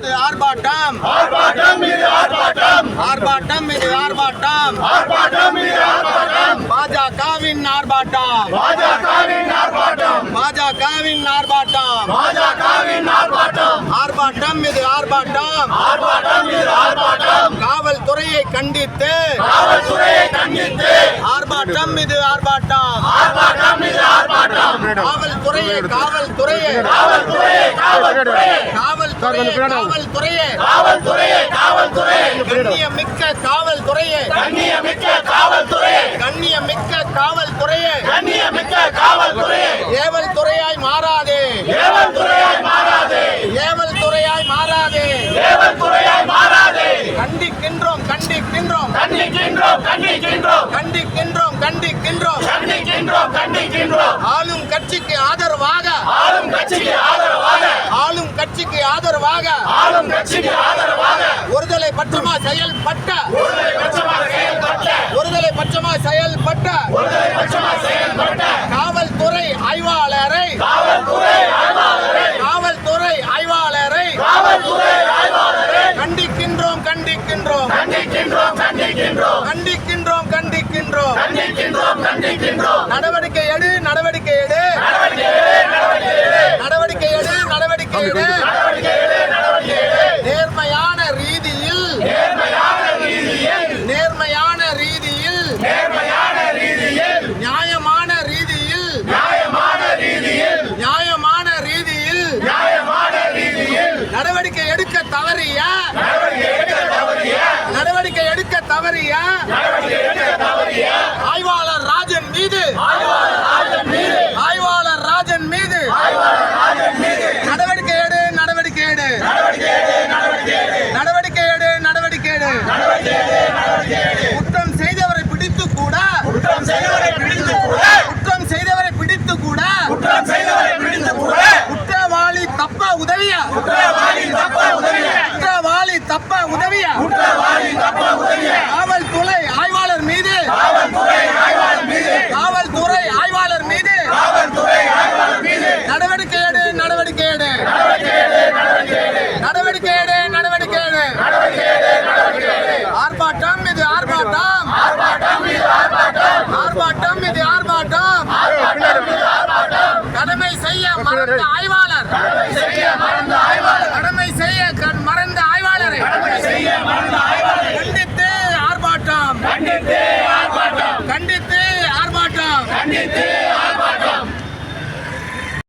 இது ஆர்ப்பாட்டம். ஆர்ப்பாட்டம் இது ஆர்ப்பாட்டம். ஆர்ப்பாட்டம் இது ஆர்ப்பாட்டம். ஆர்ப்பாட்டம் இது ஆர்ப்பாட்டம். பாஜகவின் ஆர்ப்பாட்டம். பாஜகவின் ஆர்ப்பாட்டம். பாஜகவின் ஆர்ப்பாட்டம். பாஜகவின் ஆர்ப்பாட்டம். ஆர்ப்பாட்டம் இது ஆர்ப்பாட்டம். ஆர்ப்பாட்டம் இது ஆர்ப்பாட்டம். காவல்துறையை கண்டித்து. காவல்துறையை கண்டித்து. ஆர்ப்பாட்டம் இது ஆர்ப்பாட்டம். ஆர்ப்பாட்டம் இது ஆர்ப்பாட்டம். காவல்துறையை காவல்துறையை. காவல்துறையை காவல்துறையை காவல்துறையை காவல்துறையை. காவல்துறையை. காவல்துறையை கண்ணியமிக்க காவல்துறையை. கண்ணியமிக்க காவல்துறையை. கண்ணியமிக்க காவல்துறையை. கண்ணியமிக்க காவல்துறையை. ஏவல் துறையாய் மாறாதே. ஏவல் துறையாய் மாறாதே. ஏவல் துறையாய் மாறாதே. ஏவல் துறையாய் மாறாதே. கண்டிக்கின்றோம் கண்டிக்கின்றோம். கண்டிக்கின்றோம் கண்டிக்கின்றோம். கண்டிக்கின்றோம் கண்டிக்கின்றோம். கண்டிக்கின்றோம் கண்டிக்கின்றோம். ஆளும் கட்சிக்கு ஆதரவாக ஆளும் கட்சிக்கு ஆதரவாக ஆளும் கட்சிக்கு ஆதரவாக ஆளும் கட்சிக்கு ஆதரவாக ஒருதலை பட்சமா செயல்பட்ட ஒருதலை பட்சமாக செயல்பட்ட ஒருதலை பட்சமா செயல்பட்ட ஒருதலை பட்சமாக செயல்பட்ட காவல்துறை ஆய்வாளரை காவல்துறை ஆய்வாளரை காவல்துறை ஆய்வாளரை காவல்துறை ஆய்வாளரை கண்டிக்கின்றோம் கண்டிக்கின்றோம். கண்டிக்கின்றோம் கண்டிக்கின்றோம். கண்டிக்கின்றோம் கண்டிக்கின்றோம். கண்டிக்கின்றோம் கண்டிக்கின்றோம். நடவடிக்கை எடு. நடவடிக்கை எடு நடவடிக்கை எடு. நடவடிக்கை எடு நடவடிக்கை எடு, தவறியா? நடவடிக்கை எடுக்க தவறியா? ஆய்வாளர் ராஜன் மீது. ஆய்வாளர் ராஜன் மீது. நடவடிக்கை எடு நடவடிக்கை எடு. நடவடிக்கை எடு நடவடிக்கை எடு. குற்றம் செய்தவரை பிடித்து கூட குற்றம் செய்தவரை பிடித்து கூட குற்றம் செய்தவரை பிடித்து கூட குற்றம் செய்தவரை பிடித்து கூட ஆர்ப்பாட்டம். ஆர்ப்பாட்டம் இது ஆர்ப்பாட்டம். கடமை செய்ய மறந்த ஆய்வாளர். கடமை செய்ய மறந்த ஆய்வாளரை. கடமை செய்ய கண்டித்து ஆர்ப்பாட்டம். கண்டித்து ஆர்ப்பாட்டம். கண்டித்து